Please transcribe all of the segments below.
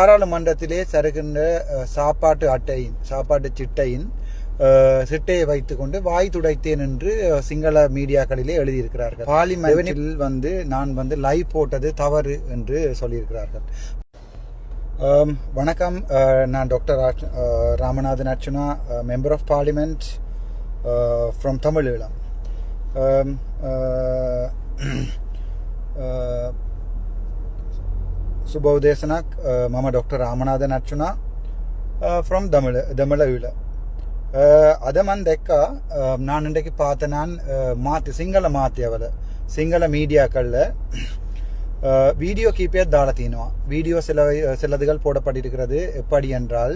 பாராளுமன்றத்திலே சருகின்ற சாப்பாட்டு அட்டையின் சாப்பாட்டு சிட்டையின் சிட்டையை வைத்துக்கொண்டு வாய் துடைத்தேன் என்று சிங்கள மீடியாக்களிலே எழுதியிருக்கிறார்கள். பார்லிமெண்டில் வந்து நான் வந்து லைவ் போட்டது தவறு என்று சொல்லியிருக்கிறார்கள். வணக்கம். நான் doctor Ramanathan Archchuna member of parliament from Tamileelam. Um, uh, uh, සුබව දේශනක් මම ඩොක්ට රාමනාද නච්චුනා ෆ්‍රම් දමල දමල විල අද මන් දැක්කා නානටකි පාතනන් මාත්‍ය සිංහල මාත්‍යවල සිංහල මීඩියා කල්ල வீடியோ கீப்பேர் தாள தீனுவா வீடியோ சில சிலதுகள் போடப்பட்டிருக்கிறது எப்படி என்றால்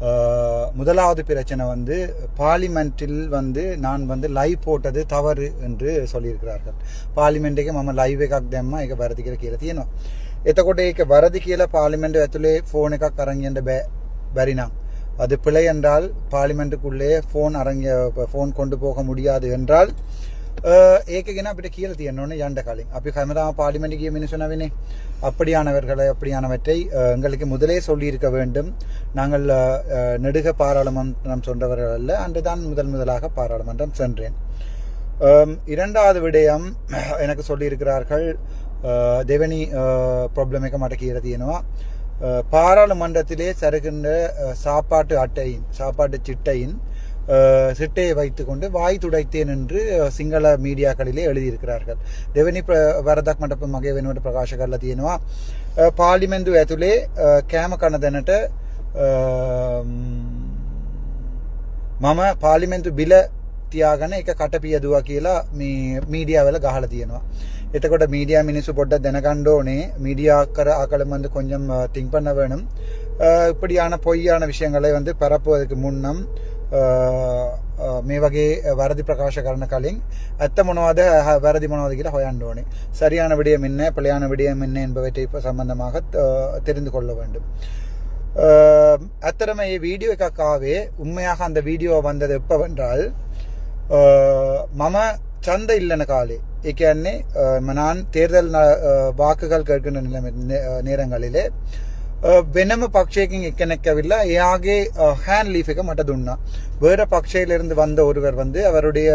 அஹ், முதலாவது பிரச்சனை வந்து பார்லிமெண்ட்டில் வந்து நான் வந்து லைவ் போட்டது தவறு என்று சொல்லியிருக்கிறார்கள் පාලිමෙන්ට් එක මම ලයිව් එකක් දැම්ම ඒක වැරදි කියලා කියලා තියෙනවා. එතකොට ඒක වැරදි කියලා පාර්ලිමේන්තුව ඇතුලේ ෆෝන් එකක් අරන් යන්න බෑ බැරි නම්. அது பிழை என்றால் பார்லிமெண்ட்டுக்குள்ளே ஃபோன் அரங்க ஃபோன் கொண்டு போக முடியாது என்றால் அஹ், ඒක ගැන අපිට කියලා තියෙන්න ඕනේ යන්න කලින්. අපි හැමදාම පාර්ලිමේන්තු ගිය මිනිස්සු නවිනේ. அப்படியானவர்களை அப்படியானவற்றை அஹ், எங்களுக்கு முதலே சொல்லியிருக்க வேண்டும் நாங்கள் அஹ், அஹ், நெடுக பாராளுமன்றம் சென்றவர்கள் அல்ல அன்றுதான் முதல் முதலாக பாராளுமன்றம் சென்றேன் அம், இரண்டாவது விடயம் எனக்கு சொல்லியிருக்கிறார்கள் அஹ், දෙවැනි ප්‍රොබ්ලම එක මට කියර තියෙනවා පාරාල මණ්ඩතිලේ සැරකඩ சாப்பாட்டு அட்டையின் சாப்பாட்டு சிட்டையின் சிட்டையை வைத்துக்கொண்டு வாய் துடைத்தேன் என்று சிங்கள மீடியாக்களிலே எழுதியிருக்கிறார்கள் දෙවැනි වරදක් මට මගේ වෙනුවට ප්‍රකාශ කරලා තියෙනවා පාලිමෙන්දු ඇතුලේ කෑම කන දැනට මම පාලිමෙන්තු බිල තියාගන එක කට පියදවා කියලා මේ මීඩියාවල ගහල තියෙනවා. එතකොට මීඩිය මිනිසු පොඩ්ඩ දැනකණ්ඩෝනේ මීඩියා කර අකළමந்து கொஞ்சம் திங்க் வேணும் இப்படியான பொய்யான விஷயங்களை வந்து பரப்புவதற்கு முன்னம் මේ වගේ වැරදි ප්‍රකාශ කරන කලින් ඇත්ත මොනවද වැරදි මොනවද කියලා හොයන්න ඕනේ. சரியான விடயம் என்ன பிழையான விடயம் என்ன என்பவற்றை சம்பந்தமாக தெரிந்து கொள்ள வேண்டும். ඇත්තටම මේ වීඩියෝ එකක් ආවේ උම්මයාක அந்த வீடியோ வந்தது எப்பவென்றால் මම චන්ද ඉල්ලන කාලේ එකන්නේ මනාන් තේර්දල් වාකකල් කරගන නිලම නේරංගලිලේ වෙනම පක්ෂයකින් එකනෙක් ඇවිල්ලා එයාගේ ஹேண்ட் லீஃப் එක මට දුන්නා. வேற பக்ஷையிலிருந்து வந்த ஒருவர் வந்து அவருடைய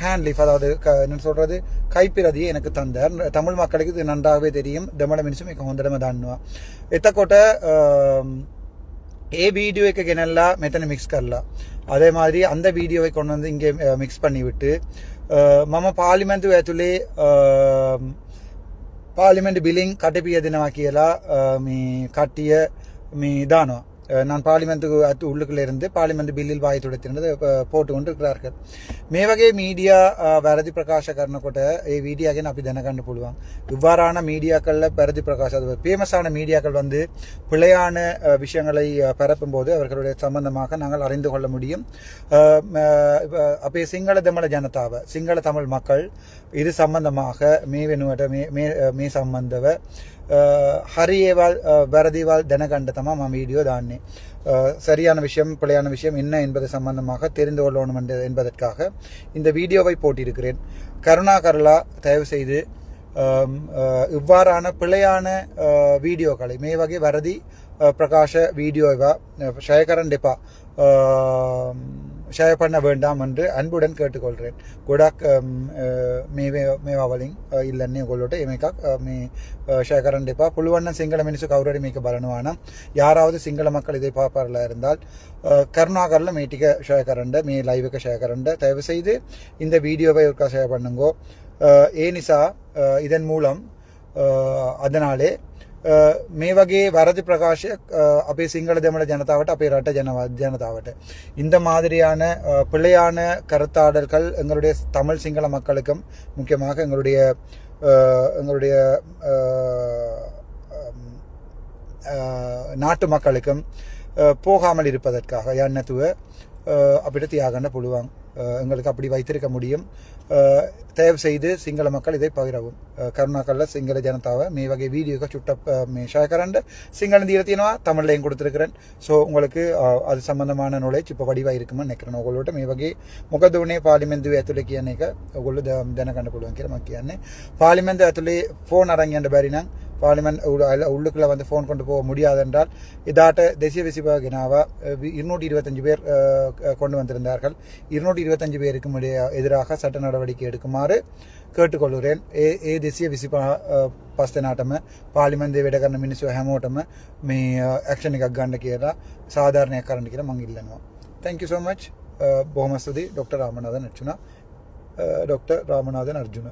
ஹேண்ட் லீஃப் அதாவது என்ன சொல்றது? கைப்பிரதியை எனக்கு தந்தார் தமிழ் மக்களுக்கு இது நன்றாகவே தெரியும் தமிழ மனுஷன் மிக ஒன்றடமை தாண்டுவா ඒ வீடியோ එක ගෙනල්ලා මෙතන மிக்ஸ் කරලා அதே மாதிரி அந்த வீடியோவை கொண்டு வந்து இங்கே மிக்ஸ் பண்ணி விட்டு அஹ், මම පාලිමැන්තු ඇතුලේ අම්, පාලිමෙන්ට් බිලිං කටපිය දෙනවා කියලා අ, මේ කට්ටිය මේ දානවා அஹ், நான் பார்லிமெண்ட்டுக்கு அத்து உள்ளுக்குள்ளே இருந்து பார்லிமெண்ட் பில்லில் வாய் துடைத்திருந்தது போட்டு கொண்டு இருக்கிறார்கள் மே வகை மீடியா வரதி பிரகாஷ கர்ணக்கூட ஏ மீடியாக்கே அப்படி தின கண்டு போடுவாங்க இவ்வாறான மீடியாக்களில் பரதி பிரகாஷ் அது ஃபேமஸான மீடியாக்கள் வந்து பிழையான விஷயங்களை பரப்பும் போது அவர்களுடைய சம்பந்தமாக நாங்கள் அறிந்து கொள்ள முடியும். அப்போ சிங்கள தமிழ ஜனதாவை சிங்கள தமிழ் மக்கள் இது சம்பந்தமாக மே வெணுவட்ட மே மே சம்பந்தவை ஹரியேவால் பாரதிவால் தினகண்டதமாக மா வீடியோ தானே சரியான விஷயம் பிழையான விஷயம் என்ன என்பது சம்பந்தமாக தெரிந்து கொள்ளணும் என்பதற்காக இந்த வீடியோவை போட்டிருக்கிறேன் கருணா தயவுசெய்து இவ்வாறான பிழையான வீடியோக்களை மே வகை வரதி பிரகாஷ வீடியோவா ஷயகரன் டெப்பா ஷேர் பண்ண வேண்டாம் என்று அன்புடன் கேட்டுக்கொள்கிறேன். குடாக் மே மேவாவலிங் ಇಲ್ಲನ್ನೇ ಗೊಲ್ಲೋಟೆ ಏಮೇಕ மீ ಶೇಖರನ್ ಡಿಪ ಪುಳುವಣ್ಣ சிங்கள ಮೆಣಸು ಕವರಡಿ மீக்கு ಬರಣವಾಣ யாராவது சிங்கள மக்கள் இதை பார்ப்பார்களா இருந்தால் கருணாகரில் மீட்டிக்க ஷேர் கரண்ட மீ லைவுக்கு ஷேர் கரண்ட தயவு இந்த வீடியோவை ஒருக்கா ஷேர் பண்ணுங்கோ. ஏனிசா இதன் மூலம் அதனாலே මේ වගේ වැරදි ප්‍රකාශයක් අ, අපේ සිංහල දෙමළ ජනතාවට අපේ රට ජනව ජනතාවට இந்த மாதிரியான அ, பிழையான கருத்தாடல்கள் எங்களுடைய தமிழ் சிங்கள மக்களுக்கும் முக்கியமாக எங்களுடைய அ, எங்களுடைய அ, அம், අ, நாட்டு மக்களுக்கும் அ, போகாமல் இருப்பதற்காக යන්නතුව අපිට තියාගන්න පුළුවන් අ, எங்களுக்கு அப்படி வைத்திருக்க முடியும். தயவு செய்து சிங்கள மக்கள் இதை பகிரவும். கருணாக்கல்ல சிங்கள ஜனதாவை மே வகை வீடியோக்கு சுட்ட மே ஷேர் கரண்ட் சிங்கள தீரத்தினா தமிழ்லையும் கொடுத்துருக்கிறேன். ஸோ உங்களுக்கு அது சம்பந்தமான நாலேஜ் இப்போ வடிவாக இருக்குமென்னு நினைக்கிறேன். உங்களோட மே வகை ಮುಖದವನ್ನೇ ಪಾರ್ಲಿಮೆಂಟ್ ಅತುಲೆ ಕಿಯನ್ನೇಗ ಒಳ್ಳೆ ದನ ಕಂಡುಕೊಳ್ಳುವಂಗೆ ಮಕ್ಕಿಯನ್ನೇ ಪಾರ್ಲಿಮೆಂಟ್ ಅತುಲೆ ಫೋನ್ ಅರಂಗೆ ಅಂಡ ಬಾರಿ ನಂಗೆ ෆෝන් අරන් යන්න බැරි නම් பார்லிமெண்ட் உள்ள- அல்ல உள்ளுக்குள்ள வந்து ஃபோன் கொண்டு போக முடியாது என்றால் இதாட்ட தேசிய விசிப கினாவா இருநூற்றி இருபத்தஞ்சு பேர் அஹ், க- கொண்டு வந்திருந்தார்கள் இருநூற்றி இருபத்தஞ்சு பேருக்கும் இடையே- எதிராக சட்ட நடவடிக்கை எடுக்குமாறு கேட்டுக்கொள்கிறேன் ඒ ඒ දෙසිය විසි පස්තනාටම පාලිමන්දේ වැඩ කරන මිනිස්සු හැමෝටම මේ ඇක්ෂණ එකක් ගන්න කියලා සාධාරණයක් කරන්න කියලා මං ඉල්ලනවා තැංකි සෝමච් බොහොම ස්තුති ඩොක්ට රාමනාදන් අර්ජුන ඩොක්ට රාමනාදන් අර්ජුන